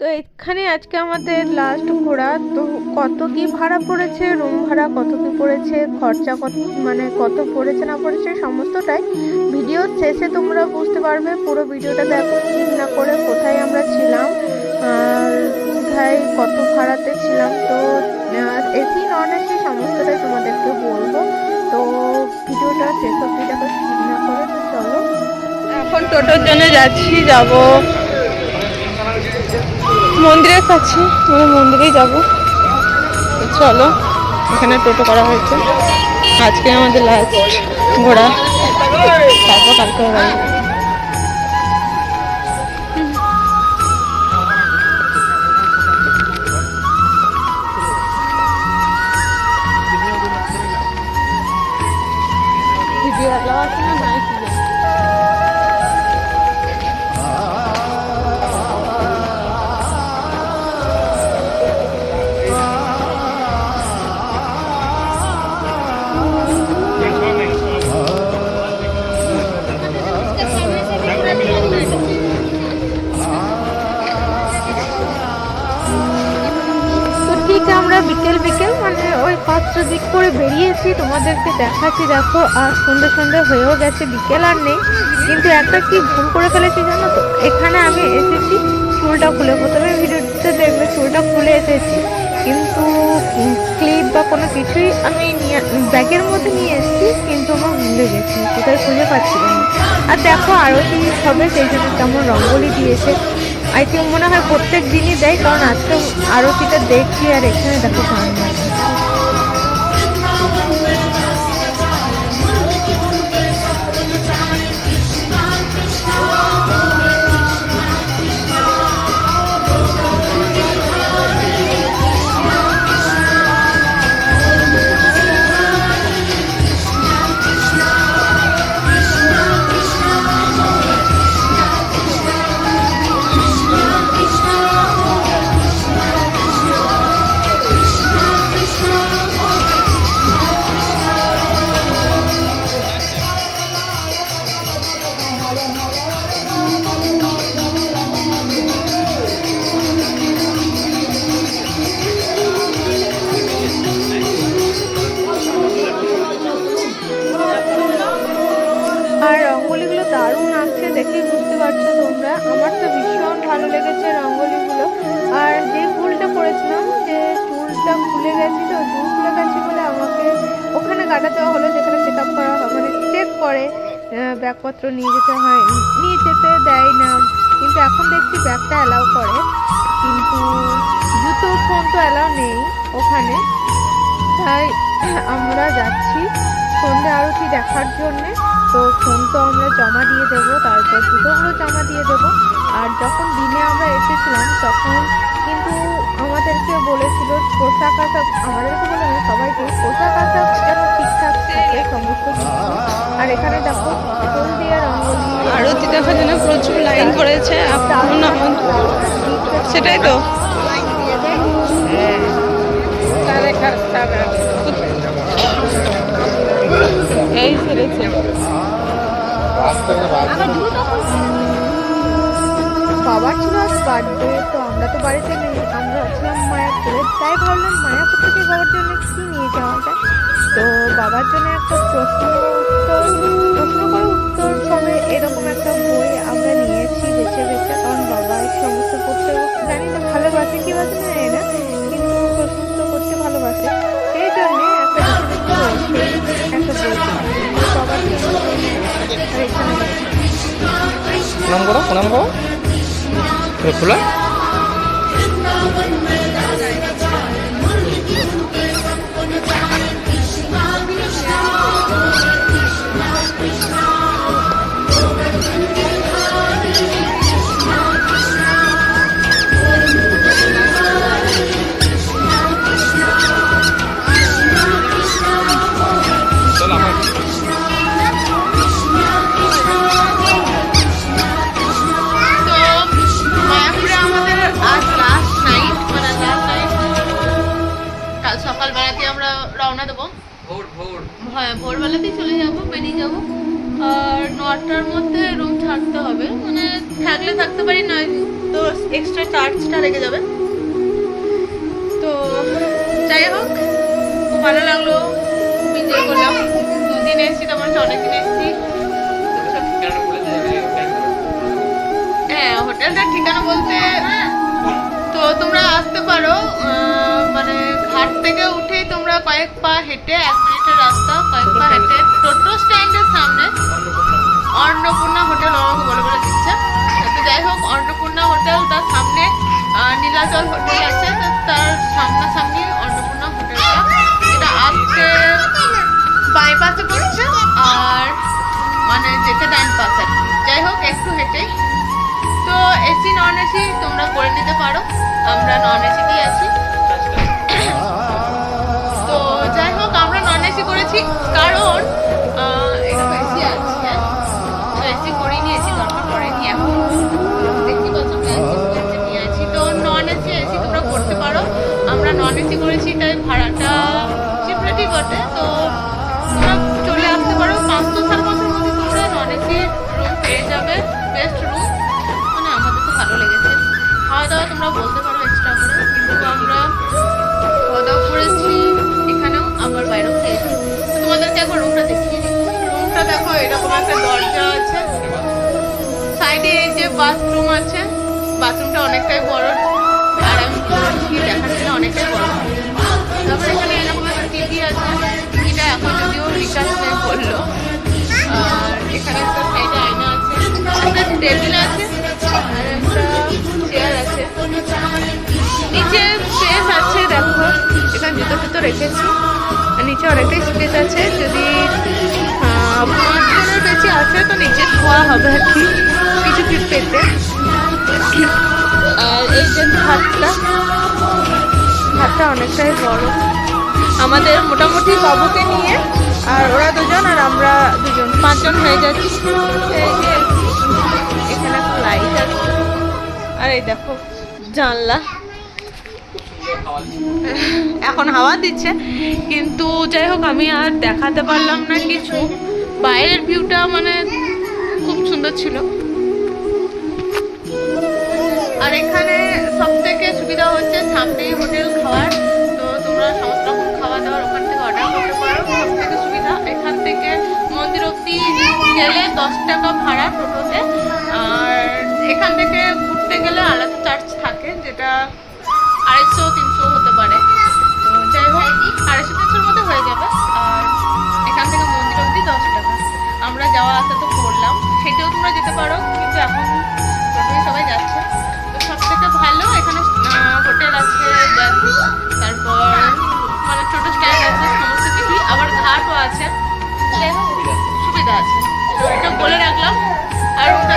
তো এখানে আজকে আমাদের লাস্ট ঘোরা তো কত কি ভাড়া পড়েছে? রুম ভাড়া কত কি পড়েছে? খরচা কত মানে কত পড়েছে, না পড়েছে, সমস্তটাই ভিডিও শেষে তোমরা বুঝতে পারবে। পুরো ভিডিওটা দেখো না করে, কোথায় আমরা ছিলাম, আর কোথায় কত ভাড়াতে ছিলাম। তো এসি নন এসি সমস্তটাই তোমাদেরকে বলব। তো ভিডিওটা শেষ অব্দি দেখো না করে চলো। এখন টোটোর জন্য যাচ্ছি, যাব। মন্দিরের কাছে, আমরা মন্দিরেই যাব। চলো, এখানে টোটো করা হয়েছে। আজকে আমাদের লাস্ট ঘোরা তারপর কালকে বাড়ি ওই দিক করে বেরিয়েছি, তোমাদেরকে দেখাচ্ছি, দেখো, আর সন্ধে সন্ধে হয়েও গেছে, বিকেল আর নেই। কিন্তু একটা কি ভুল করে ফেলেছি জানো তো? এখানে আমি এসেছি, চুলটা খুলে, প্রথমে ভিডিওতে দেখবে চুলটা খুলে এসেছি। কিন্তু ক্লিপ বা কোনো কিছুই আমি নিয়ে, ব্যাগের মধ্যে নিয়ে এসেছি, কিন্তু আমার ভুলে গেছি, কোথায় খুঁজে পাচ্ছিলাম না। আর দেখো আরতি হবে, সেই জন্য কেমন রঙ্গোলি দিয়েছে। আই থিঙ্ক মনে হয় প্রত্যেক দিনই দেয়, কারণ আজকে আরতিটা দেখছি, আর এখানে দেখো গান দেখেই বুঝতে পারছ তোমরা। আমার তো ভীষণ ভালো লেগেছে রঙ্গোলিগুলো। আর যে ফুলটা পড়েছিলাম, যে চুলটা খুলে গেছি, তো চুল খুলে গেছি বলে আমাকে ওখানে কাটা দেওয়া হলো, যেখানে চেক আপ করা হয় মানে চেক করে ব্যাগপত্র নিয়ে যেতে হয়, নিয়ে যেতে দেয় না। কিন্তু এখন দেখছি ব্যাগটা অ্যালাউ করে, কিন্তু জুতো ফোন তো অ্যালাউ নেই ওখানে। তাই আমরা যাচ্ছি সন্ধ্যে আরতি দেখার জন্যে। তো ফোন তো আমরা জমা দিয়ে দেব তারপর জুতোগুলো জমা দিয়ে দেব। আর যখন দিনে আমরা এসেছিলাম তখন কিন্তু আমাদেরকে বলেছিল পোশাক আশাক আমাদেরকে বলে না সবাইকে পোশাক আশাক যেন ঠিকঠাক থাকে সমস্ত আর এখানে দেখো রঙ্গোলি। আরতি দেখার জন্য প্রচুর লাইন পড়েছে সেটাই তো। এই সেরেছে বাবার ছিল আজ বার্থডে তো আমরা তো বাড়িতে নেই। আমরা ছিলাম মায়াপুরে। তাই ভাবলাম মায়াপুর থেকে বাবার জন্য কি নিয়ে যাওয়া যায় তো বাবার জন্য একটা প্রশ্ন উত্তর প্রশ্ন করে উত্তর হবে এরকম একটা বই আমরা প্রণাম করো প্রণাম করো এ খোলা চলো ভোরবেলাতেই চলে যাব, বেরিয়ে যাব। আর নটার মধ্যে রুম ছাড়তে হবে। মানে থাকলে থাকতে পারি, নয় তো এক্সট্রা চার্জটা লেগে যাবে। তো যাই হোক, খুব ভালো লাগল। খুব এনজয় করলাম। দুদিন এসেছি তোমার এসেছি বলে দিলে time করে। হ্যাঁ হোটেলটার ঠিকানা বলতে তো তোমরা আসতে পারো ঘাট থেকে উঠেই তোমরা কয়েক পা হেঁটে, এক মিনিটের রাস্তা, কয়েক পা হেঁটে টোটো স্ট্যান্ডের সামনে অন্নপূর্ণা হোটেল আমাকে বলে বলে দিচ্ছে। তো যাই হোক, অন্নপূর্ণা হোটেল তার সামনে নীলাচল হোটেল আছে। তো তার সামনাসামনি অন্নপূর্ণা হোটেলটা। এটা আসতে বাই পাশে পড়ছে, আর মানে যেতে ডান পাশে যাই হোক, একটু হেঁটেই। তো এসি নন এসি তোমরা করে নিতে পারো। আমরা নন এসিতেই আছি। করেছি, তাই ভাড়াটা চিপরেটি বটে। তো চলে আসতে পারো। পাঁচশো সাড়ে পাঁচশোর মধ্যে তোমরা নন এসি রুম পেয়ে যাবে বেস্ট রুম মানে আমাদের তো ভালো লেগেছে। খাওয়া দাওয়া তোমরা বলতে পারো এক্সট্রা করে। কিন্তু আমরা খাওয়া দাওয়া করেছি এখানেও, আবার বাইরেও খেয়েছি। তোমাদেরকে একবার রুমটা দেখিয়ে দিই। রুমটা দেখো, এরকম একটা দরজা আছে। সাইডে এই যে বাথরুম আছে বাথরুমটা অনেকটাই বড়। এখানে জুতো টুতো রেখেছি। নিচে অনেকটাই স্পেস আছে। যদি আহ, পাঁচ বেশি আছে তো নিচে শোয়া হবে আর কি কিছু ফিট পেতে। আর এই যে ঘাটটা ঘাটটা অনেকটাই বড়। আমাদের মোটামুটি বাবুকে নিয়ে আর ওরা দুজন আর আমরা দুজন পাঁচজন হয়ে যাচ্ছি। এখানে লাইট আছে। আর এই দেখো জানলা। এখন হাওয়া দিচ্ছে, কিন্তু যাই হোক, আমি আর দেখাতে পারলাম না কিছু। বাইরের ভিউটা মানে খুব সুন্দর ছিল। আর এখানে সব থেকে সুবিধা হচ্ছে সামনেই হোটেল খাওয়ার। তো তোমরা সমস্ত রকম খাওয়া দাওয়ার ওখান থেকে অর্ডার করতে পারো। সব থেকে সুবিধা, এখান থেকে মন্দির অব্দি গেলে দশ টাকা ভাড়া টোটোতে। আর এখান থেকে ঘুরতে গেলে আলাদা চার্জ থাকে, যেটা আড়াইশো যাওয়া আসা তো করলাম সেটাও তোমরা যেতে পারো কিন্তু এখন সবাই যাচ্ছে। তো সব থেকে ভালো এখানে হোটেল আছে তারপর মানে ছোটো স্ট্যান্ড আছে সমস্ত কিছুই আবার ঘাটও আছে। সুবিধা আছে। তো এটা বলে রাখলাম। আর ওটা